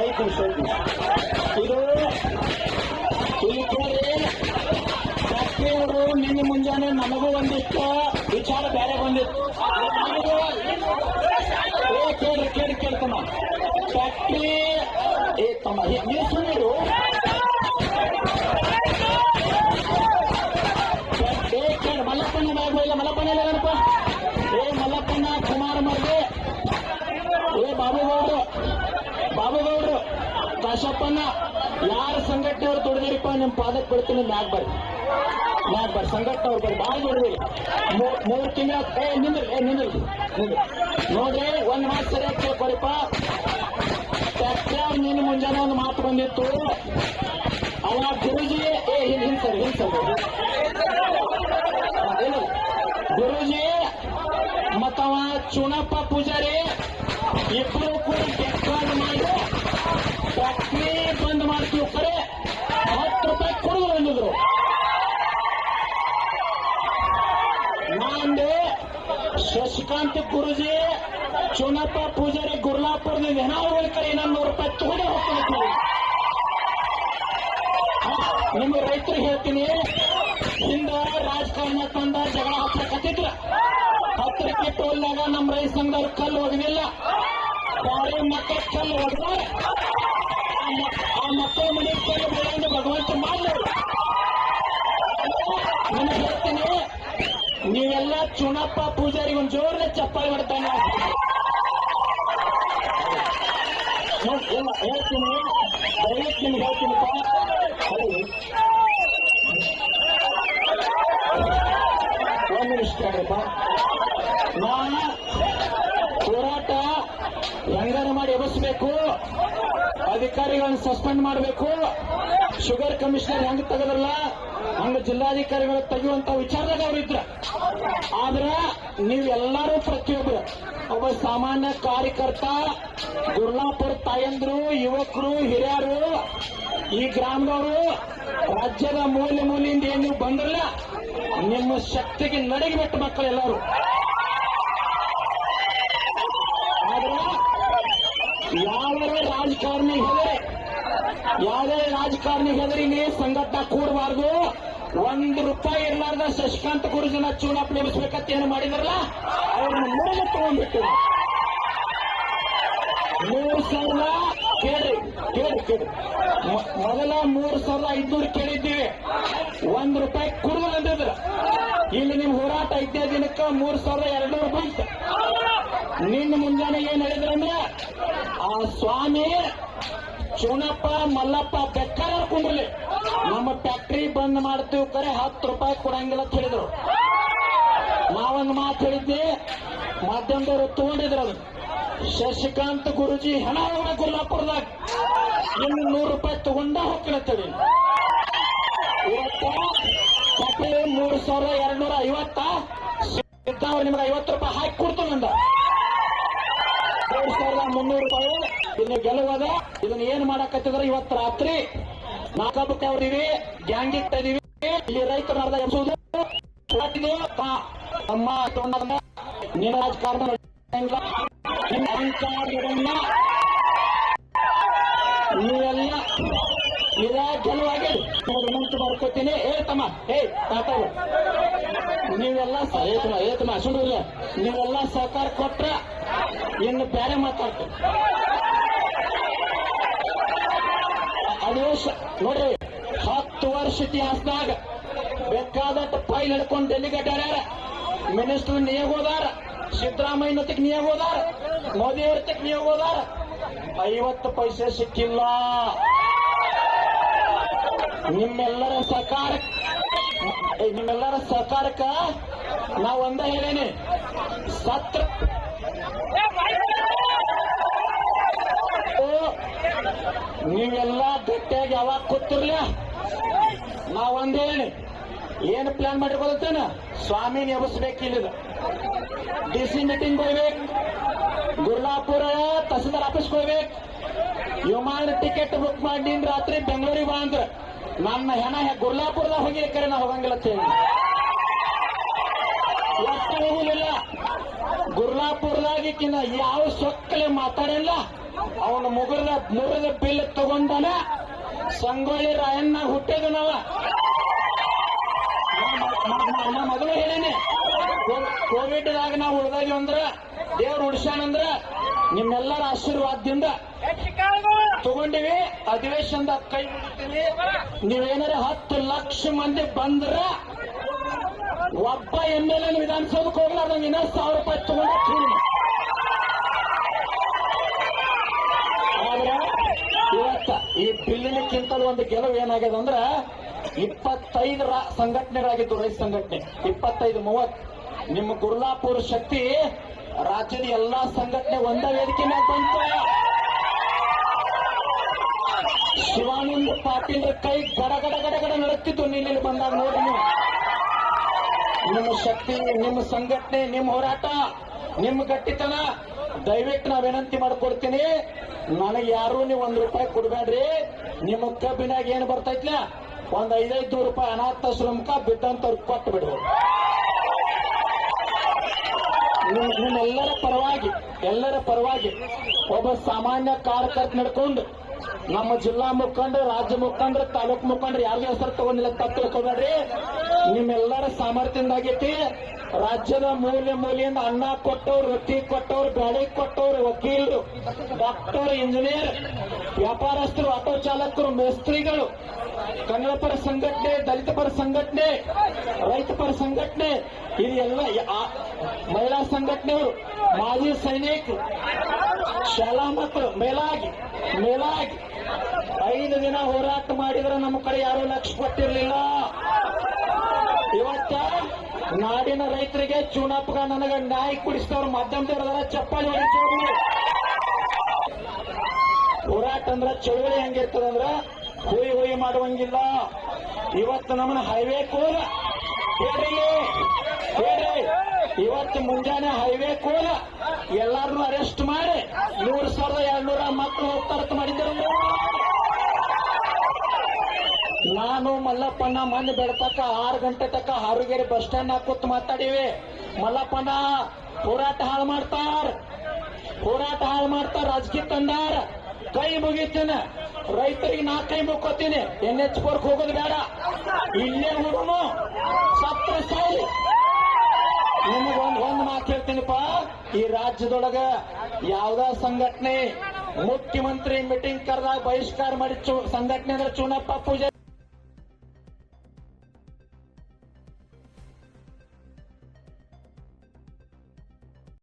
ಐದು ನಿಮಿಷ ಇದು ಇಲ್ಲಿ ಕೇಳಿ ನಿನ್ನೆ ಮುಂಜಾನೆ ನಮಗೂ ಒಂದಿತ್ತು ವಿಚಾರ ಬೇರೆ ಬಂದಿತ್ತು. ಕೇಳಿ ಕೇಳ್ತಮ್ಮ ಫ್ಯಾಕ್ಟ್ರಿ, ಏ ತಮ್ಮ ಹೀ- ನೀವು ಕಾಶಪ್ಪನ ಯಾರ ಸಂಘಟನೆಯವ್ರು ದುಡಿದಿರಿಪ್ಪ ನಿಮ್ ಪಾದಕ್ಕೆ ಬಿಡ್ತೀನಿ ಮ್ಯಾಗ್ ಬರ್ರಿ. ಮ್ಯಾಗ್ ಬರ್ರಿ ಸಂಘಟನೆಯವ್ರು ಬರ್ರಿ. ಭಾಳ ದುಡಿದಿರಿ ಮೂರು ತಿಂಗಳ ಏ, ನಿಂದ್ರಿ ಏ, ನಿಂದ್ರಿ. ನೋಡ್ರಿ, ಒಂದ್ ಮಾತು ಸರಿಯಾಗಿ ಕೇಳ್ಕೊರಿಪ್ಪ. ಟ್ಯಾಕ್ಟರ್ ನೀನು ಮುಂಜಾನೆ ಒಂದು ಮಾತು ಬಂದಿತ್ತು. ಅವ ಗುರುಜಿ ಏ ಹಿಂದ್ ಹಿಂದ್ ಸರಿ ಹಿಂದ್ ಸರಿ? ಗುರುಜಿ, ಮತ್ತವ ಚುಣಪ್ಪ ಪೂಜಾರಿ, ಇಬ್ರು ಕೂಡ ನಾಂದೆ ಶಶಿಕಾಂತ್ ಗುರುಜಿ ಚುನಪ್ಪ ಪೂಜಾರಿ ಗುರ್ಲಾಪುರದ ಹೆಣಾವಳಿ ಕರೆ ಇನ್ನೊಂದು ನೂರು ರೂಪಾಯಿ ತಗೊಂಡೇ ಹೋಗ್ತೀನಿ ನಿಮ್ಮ ರೈತರು ಹೇಳ್ತೀನಿ, ಹಿಂದ ರಾಜಕಾರಣ ತಂದ ಜಗಳ ಹಚ್ಚಕತ್ತಿದ್ರ ಹತ್ತಿರಕ್ಕೆ ಟೋಲ್ನಾಗ ನಮ್ಮ ರೈತ ಸಂಘದವ್ರು ಕಲ್ಲು ಹೋಗಿದಿಲ್ಲ ಬಾರಿ ಮಕ್ಕಳ ಕಲ್ಲು ಹೊಡೆದ ಆ ಮಕ್ಕಳ ಮನೆ ಕಲ್ಲು ಭಗವಂತ ಮಾಡಲಿ ನಿಮಗೆ ಹೇಳ್ತೀನಿ ನೀವೆಲ್ಲ ಚುನಪ್ಪ ಪೂಜಾರಿ ಒಂದು ಜೋರ್ನ ಚಪ್ಪಾಳಿ ಹೊಡ್ತಾನೆ ಹೇಳ್ತೀನಿ ದಯವಿಟ್ಟು ನಿಮ್ಗೆ ಹೇಳ್ತೀನಿ ಒಂದು ನಿಮಿಷ ನಾ ಹೋರಾಟ ಹೆಂಗಾರ ಮಾಡಿ ಎಬ್ಬಿಸ್ಬೇಕು. ಅಧಿಕಾರಿಗಳನ್ನ ಸಸ್ಪೆಂಡ್ ಮಾಡಬೇಕು. ಶುಗರ್ ಕಮಿಷನರ್ ಹೆಂಗ್ ತೆಗೆದ್ರಲ್ಲ? ಹಂಗ ಜಿಲ್ಲಾಧಿಕಾರಿಗಳು ತೆಗೆಯುವಂತ ವಿಚಾರದಾಗ ಅವ್ರಿದ್ರ ನೀವೆಲ್ಲರೂ ಪ್ರತಿಯೊಬ್ಬರು ಒಬ್ಬ ಸಾಮಾನ್ಯ ಕಾರ್ಯಕರ್ತ ಗುರ್ಲಾಪುರ ತಾಯಂದ್ರು, ಯುವಕರು, ಹಿರಿಯರು, ಈ ಗ್ರಾಮದವರು, ರಾಜ್ಯದ ಮೂಲೆ ಮೂಲೆಯಿಂದ ಏನು ಬಂದ್ರಲ್ಲ, ನಿಮ್ಮ ಶಕ್ತಿಗೆ ನಡಗಿಬಿಟ್ಟು ಮಕ್ಕಳೆಲ್ಲರೂ. ಆದ್ರೆ ರಾಜಕಾರಣಿ ಹೆದರಿ ಯಾವುದೇ ರಾಜಕಾರಣಿ ಹೆದರಿ ನೀವು ಸಂಘಟನೆ ಕೂಡಬಾರ್ದು ಒಂದು ರೂಪಾಯಿ ಇರ್ಲಾರ್ದ ಶಶಿಕಾಂತ್ ಗುರುಜನ ಚುನಾವಣೆ ಎಬ್ಸ್ಬೇಕಂತ ಏನು ಮಾಡಿದ್ರಲ್ಲ? ಅವ್ರನ್ನ ಮೂರು ತಗೊಂಡ್ಬಿಟ್ಟು. ಮೂರು ಸಾವಿರ, ಕೇಳ್ರಿ ಕೇಳಿ ಕೇಳಿ ಮೊದಲ ಮೂರು ಸಾವಿರದ ಐದ್ನೂರು ಕೇಳಿದ್ದೀವಿ. ಒಂದು ರೂಪಾಯಿ ಕುಡಿದು ಅಂದಿದ್ರ ಇಲ್ಲಿ ನಿಮ್ ಹೋರಾಟ ಐದೇ ದಿನಕ್ಕೆ ಮೂರು ಸಾವಿರದ ಎರಡು ರೂಪಾಯಿ ಇತ್ತು ನಿನ್ನ ಮುಂಜಾನೆ ಏನ್ ಹೇಳಿದ್ರಂದ್ರೆ ಆ ಸ್ವಾಮಿ ಚುನಪ್ಪ ಮಲ್ಲಪ್ಪ ಬೆಕ್ಕಾರ ಕುಂಡ್ರಲಿ. ನಮ್ಮ ಫ್ಯಾಕ್ಟ್ರಿ ಬಂದ್ ಮಾಡ್ತೀವಿ ಕರೆ, ಹತ್ತು ರೂಪಾಯಿ ಕೊಡಂಗಿಲ್ಲ ಅಂತ ಹೇಳಿದ್ರು. ನಾವೊಂದು ಮಾತು ಹೇಳಿದ್ವಿ, ಮಾಧ್ಯಮದವರು ತಗೊಂಡಿದ್ರು ಅದು. ಶಶಿಕಾಂತ್ ಗುರುಜಿ ಹಣ ಹೋಗ ಗುರ್ಲಾಪುರದಾಗ ಇನ್ನು ನೂರು ರೂಪಾಯಿ ತಗೊಂಡ ಹೋಗ್ತಿರತ್ತೇಳಿ ಇವತ್ತು ಮೂರು ಸಾವಿರದ ಎರಡು ನೂರ ಐವತ್ತ ನಿಮ್ಗೆ ಐವತ್ತು ರೂಪಾಯಿ ಹಾಕಿ ಕೊಡ್ತಾನಂದ ಮೂರು ಸಾವಿರದ ಮುನ್ನೂರು ರೂಪಾಯಿ ಇನ್ನು ಗೆಲುವದ, ಇದನ್ನ ಏನ್ ಮಾಡಕತ್ತಿದ್ರೆ ಇವತ್ತು ರಾತ್ರಿ ನಾಲ್ಕಬ್ಬಕ್ಕೆ ಅವ್ರಿವಿ ಗ್ಯಾಂಗ್ ಇಟ್ಟಿದೀವಿ ಇಲ್ಲಿ ರೈತರು ನಡೆದ ಎಬ್ಸುವುದು. ನಮ್ಮ ತೊಗೊಂಡಾಗ ನೀನು ರಾಜಕಾರಣ ನಡೆಯಂಗಿಲ್ಲ. ನಿನ್ನ ಅಹಂಕಾರ ಇರಲ್ಲ. ನೀವೆಲ್ಲ ಇದ ಗೆಲುವಾಗಿ ವಿನಂತಿ ಮಾಡ್ಕೋತೀನಿ. ಏ, ತಮ್ಮ, ಏ, ತಾತ ನೀವೆಲ್ಲ ಏತಮ್ಮ ಏತಮ್ಮ ಸುಡಿಲ್ಲ ನೀವೆಲ್ಲ ಸಹಕಾರ ಕೊಟ್ರ ಇನ್ನು ಬೇರೆ ಮಾತಾಡ್ತೀವಿ ಅದು ಸ- ನೋಡ್ರಿ, ಹತ್ತು ವರ್ಷ ಇತಿಹಾಸದಾಗ ಬೇಕಾದಟ್ಟು ಫೈಲ್ ಹಿಡ್ಕೊಂಡು ಡೆಲಿಗೇಟ್ ಅಡ್ಡಾಡ್ಯಾರ ಮಿನಿಸ್ಟರ್ ನಿಯೋಗ ಹೋದಾರ ಸಿದ್ದರಾಮಯ್ಯನತಿಗೆ ನಿಯೋಗ ಹೋದಾರ, ಮೋದಿ ಅವ್ರತಕ್ಕೆ ನಿಯೋಗ ಹೋದಾರ. ಐವತ್ತು ಪೈಸೆ ಸಿಕ್ಕಿಲ್ಲ. ನಿಮ್ಮೆಲ್ಲರ ಸರ್ಕಾರ ನಿಮ್ಮೆಲ್ಲರ ಸರ್ಕಾರಕ್ಕ ನಾವು ಒಂದ ಹೇಳೇನಿ. ಸತ್ರ ನೀವೆಲ್ಲ ಗಟ್ಟಿಯಾಗಿ ಯಾವಾಗ ಕೂತಿರ್ಲ? ನಾ ಒಂದೇಳಿ ಏನು ಪ್ಲಾನ್ ಮಾಡಿರ್ಕೊಳ್ತೇನೆ ಸ್ವಾಮಿ ನೆಬಸ್ಬೇಕಿಲ್ಲ ಡಿ ಸಿ ಮೀಟಿಂಗ್ ಹೋಗ್ಬೇಕು ಗುರ್ಲಾಪುರ ತಹಸೀಲ್ದಾರ್ ಆಫೀಸ್ ಹೋಗ್ಬೇಕು ವಿಮಾನ ಟಿಕೆಟ್ ಬುಕ್ ಮಾಡಿ ರಾತ್ರಿ ಬೆಂಗಳೂರಿಗೆ ಬಾ ಅಂದ್ರೆ. ನನ್ನ ಹೆಣ ಗುರ್ಲಾಪುರದಾಗ ಹೋಗಿ ಕರೆ ನಾ ಹೋಗಂಗಿಲ್ಲ ಹೇಳಿ. ಹೋಗಲಿಲ್ಲ ಗುರ್ಲಾಪುರದಾಗಿಕ್ಕಿನ ಯಾವ ಸೊಕ್ಕಲೆ ಮಾತಾಡಿಲ್ಲ ಅವನ ಮುಗುರದ ಮುರಿದ ಬಿಲ್ ತಗೊಂಡನ, ಸಂಗೊಳ್ಳಿ ರಾಯಣ್ಣ ಹುಟ್ಟಿದ ನಾವ ಮೊದಲು ಹೇಳೇನೆ ಕೋವಿಡ್ ದಾಗ ನಾವು ಉಳ್ದಾಗಿ ಅಂದ್ರ, ದೇವ್ರ ಉಡ್ಸ್ಯಾನಂದ್ರ ನಿಮ್ಮೆಲ್ಲರ ಆಶೀರ್ವಾದದಿಂದ ತಗೊಂಡಿವಿ, ಅಧಿವೇಶನದ ಕೈ ಮುಗಿತೀವಿ ನೀವೇನಾರ ಹತ್ತು ಲಕ್ಷ ಮಂದಿ ಬಂದ್ರ, ಒಬ್ಬ ಎಂ ಎಲ್ ಎನ್ ವಿಧಾನಸೌಧಕ್ಕೆ ಹೋಗ್ಲಾರ್ದಂಗ ಇನ್ನೂ ಸಾವಿರ ರೂಪಾಯಿ ತಗೊಂಡು ಈ ಬಿಲ್ಲಿನಕ್ಕಿಂತಲೂ ಒಂದು ಗೆಲುವು ಏನಾಗ್ಯದ ಅಂದ್ರ ಇಪ್ಪತ್ತೈದು ರಾ- ಸಂಘಟನೆಗಳಾಗಿದ್ದು ರೈತ ಸಂಘಟನೆ. ಇಪ್ಪತ್ತೈದು ಮೂವತ್ ನಿಮ್ಮ ಗುರುಲಾಪುರ ಶಕ್ತಿ ರಾಜ್ಯದ ಎಲ್ಲಾ ಸಂಘಟನೆ ಒಂದ ವೇದಿಕೆ ಮ್ಯಾಗ ಬಂತು. ಶಿವಾನಂದ ಪಾಟೀಲ್ ಕೈ ಗಡ ಗಡ ಗಡ ಗಡ ನೀನಲ್ಲಿ ಬಂದಾಗ ನೋಡಿ ನೀವು. ನಿಮ್ಮ ಶಕ್ತಿ, ನಿಮ್ಮ ಸಂಘಟನೆ, ನಿಮ್ಮ ಹೋರಾಟ, ನಿಮ್ಮ ಗಟ್ಟಿತನ, ದಯವಿಟ್ಟು ನಾ ವಿನಂತಿ ಮಾಡ್ಕೊಡ್ತೀನಿ. ನನಗೆ ಯಾರು ನೀವು ಒಂದು ರೂಪಾಯಿ ಕೊಡ್ಬೇಡ್ರಿ. ನಿಮ್ಮ ಕಬ್ಬಿನಾಗ ಏನು ಬರ್ತೈತ್ಲ? ಒಂದ್ ಐದೈದು ರೂಪಾಯಿ ಅನಾಥಾಶ್ರಮಕ್ಕ ಬಿದ್ದಂತವ್ರು ಕೊಟ್ಟು ಬಿಡ್ಬೋದು ನಿಮ್- ನಿಮ್ಮೆಲ್ಲರ ಪರವಾಗಿ, ಎಲ್ಲರ ಪರವಾಗಿ ಒಬ್ಬ ಸಾಮಾನ್ಯ ಕಾರ್ಯಕರ್ತ ನಡ್ಕೊಂಡು ನಮ್ಮ ಜಿಲ್ಲಾ ಮುಖಂಡ, ರಾಜ್ಯ ಮುಖಂಡ, ತಾಲೂಕ್ ಮುಖಂಡ ಯಾರಿಗೂ ಹೆಸರು ತಗೊಂಡಿಲ್ಲ ತಪ್ಪು ತಿಳ್ಕೊಬೇಡ್ರಿ. ನಿಮ್ಮೆಲ್ಲರ ಸಾಮರ್ಥ್ಯದಾಗೈತಿ ರಾಜ್ಯದ ಮೂಲೆ ಮೂಲೆಯಿಂದ ಅನ್ನ ಕೊಟ್ಟವ್ರು, ರೊಟ್ಟಿ ಕೊಟ್ಟವ್ರು ಬೆಳೆ ಕೊಟ್ಟವ್ರು ವಕೀಲರು ಡಾಕ್ಟರ್, ಇಂಜಿನಿಯರ್, ವ್ಯಾಪಾರಸ್ಥರು, ಆಟೋ ಚಾಲಕರು, ಮೇಸ್ತ್ರಿಗಳು, ಕನ್ನಡ ಪರ ಸಂಘಟನೆ, ದಲಿತ ಪರ ಸಂಘಟನೆ, ರೈತ ಪರ ಸಂಘಟನೆ ಇದು ಎಲ್ಲ ಯ- ಮಹಿಳಾ ಸಂಘಟನೆಯವರು, ಮಾಜಿ ಸೈನಿಕರು ಶಾಲಾ ಮಕ್ಕಳು ಮೇಲಾಗಿ ಮೇಲಾಗಿ. ಐದು ದಿನ ಹೋರಾಟ ಮಾಡಿದ್ರೆ ನಮ್ಮ ಕಡೆ ಯಾರು ಲಕ್ಷ ಕೊಟ್ಟಿರ್ಲಿಲ್ಲ. ಇವತ್ತ ನಾಡಿನ ರೈತರಿಗೆ ಚುನಾಪಗ ನನಗೆ ನ್ಯಾಯ ಕುಡಿಸಿದವ್ರು ಮಾಧ್ಯಮದವರ ಚಪ್ಪಾಳಿ ಹೊಡಿಸೋದು ಹೋರಾಟ ಅಂದ್ರ ಚಳುವಳಿ ಹೆಂಗಿರ್ತದಂದ್ರ ಹುಯಿ ಹೋಯಿ ಮಾಡುವಂಗಿಲ್ಲ. ಇವತ್ತು ನಮ್ಮನ್ನ ಹೈವೇ ಕೋಲ ಹೇಳ್ರಿ ಇವತ್ತು ಮುಂಜಾನೆ ಹೈವೇ ಕೋಲ ಎಲ್ಲಾರನ್ನೂ ಅರೆಸ್ಟ್ ಮಾಡಿ ನೂರು ಸಾವಿರದ ಎರಡ್ನೂರ ಮಕ್ಕಳು ಹೋಗ್ತಾರತ್ ಮಾಡಿದ್ದರು. ನಾನು ಮಲ್ಲಪ್ಪನ ಮನೆ ಬೆಳತಕ್ಕ ಆರು ಗಂಟೆ ತಕ್ಕ ಹಾರುಗೇರಿ ಬಸ್ ಸ್ಟ್ಯಾಂಡ್ ಕೂತ್ ಮಾತಾಡಿವಿ. ಮಲ್ಲಪ್ಪನ ಹೋರಾಟ ಹಾಳು ಮಾಡ್ತಾರ. ಹೋರಾಟ ಹಾಳು ಮಾಡ್ತಾರ ರಾಜಕೀಯ ತಂದಾರ. ಕೈ ಮುಗಿತೀನಿ. ರೈತರಿಗೆ ನಾ ಕೈ ಮುಕ್ಕೋತೀನಿ. ಎನ್ ಎಚ್ ಪೋರ್ಕ್ ಹೋಗೋದು ಬೇಡ. ಇಲ್ಲೇ ಹುಡುನು ಸತ್ರ ಸಾಯಿ ನಿಮಗೆ ಒಂದ್ ಮಾತು ಹೇಳ್ತೀನಿಪ್ಪ. ಈ ರಾಜ್ಯದೊಳಗ ಯಾವ್ದ ಸಂಘಟನೆ ಮುಖ್ಯಮಂತ್ರಿ ಮೀಟಿಂಗ್ ಕರೆದಾಗ ಬಹಿಷ್ಕಾರ ಮಾಡಿ ಸಂಘಟನೆ ಅಂದ್ರೆ ಚುನಪ್ಪ ಪೂಜೆ.